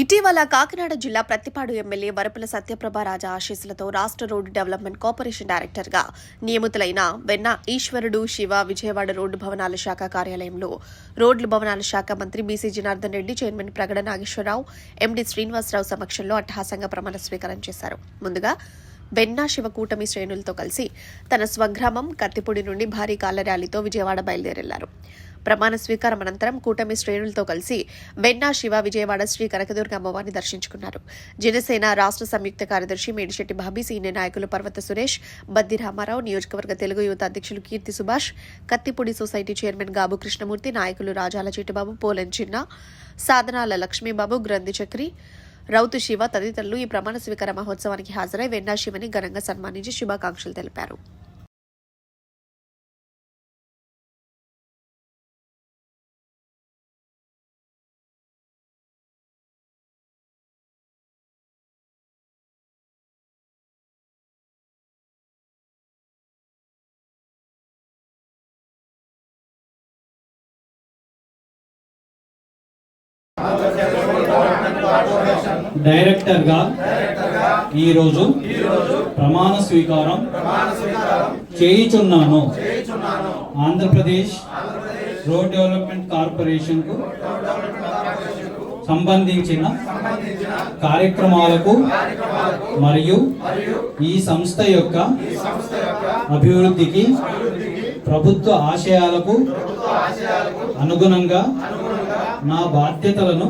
ఇటీవల కాకినాడ జిల్లా ప్రత్తిపాడు ఎమ్మెల్యే వరపుల సత్యప్రభ రాజా ఆశీస్సులతో రాష్ట్ర రోడ్డు డెవలప్మెంట్ కార్పొరేషన్ డైరెక్టర్గా నియమితులైన వెన్న ఈశ్వరుడు శివ విజయవాడ రోడ్డు భవనాల శాఖ కార్యాలయంలో రోడ్లు భవనాల శాఖ మంత్రి BC Janardhan Reddy chairman Pragada Nageswara Rao MD Srinivasa Rao సమక్షంలో అట్టహాసంగా ప్రమాణ స్వీకారం చేశారు. ముందుగా బెన్నా శివ కూటమి శ్రేణులతో కలిసి తన స్వగ్రామం కత్తిపూడి నుండి భారీ కాల ర్యాలీతో విజయవాడ బయలుదేరెళ్ళారు. ప్రమాణ స్వీకారం అనంతరం కూటమి శ్రేణులతో కలిసి వెన్నా శివ విజయవాడ శ్రీ కనకదుర్గ అమ్మవారిని దర్శించుకున్నారు. జనసేన రాష్ట్ర సంయుక్త కార్యదర్శి మేడిశెట్టి బాబీ సీనియర్ నాయకులు పర్వత సురేష్ బద్ది రామారావు నియోజకవర్గ తెలుగు యువత అధ్యక్షులు కీర్తి సుభాష్ కత్తిపూడి సొసైటీ చైర్మన్ గాబు కృష్ణమూర్తి నాయకులు రాజాల చిట్టుబాబు పోలెన్ చిన్న సాధనాల లక్ష్మీబాబు గ్రంథి చక్రి రౌతు శివ తదితరులు ఈ ప్రమాణ స్వీకార మహోత్సవానికి హాజరై వెన్నా శివని ఘనంగా సన్మానించి శుభాకాంక్షలు తెలిపారు. డైరెక్టర్గా ఈరోజు ప్రమాణ స్వీకారం చేయుచున్నాను. ఆంధ్రప్రదేశ్ రోడ్ డెవలప్మెంట్ కార్పొరేషన్కు సంబంధించిన కార్యక్రమాలకు మరియు ఈ సంస్థ యొక్క అభివృద్ధికి ప్రభుత్వ ఆశయాలకు అనుగుణంగా నా బాధ్యతలను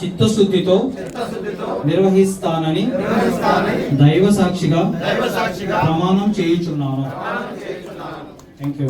చిత్తశుద్ధితో నిర్వహిస్తానని దైవ సాక్షిగా ప్రమాణం చేయుచున్నాను. Thank you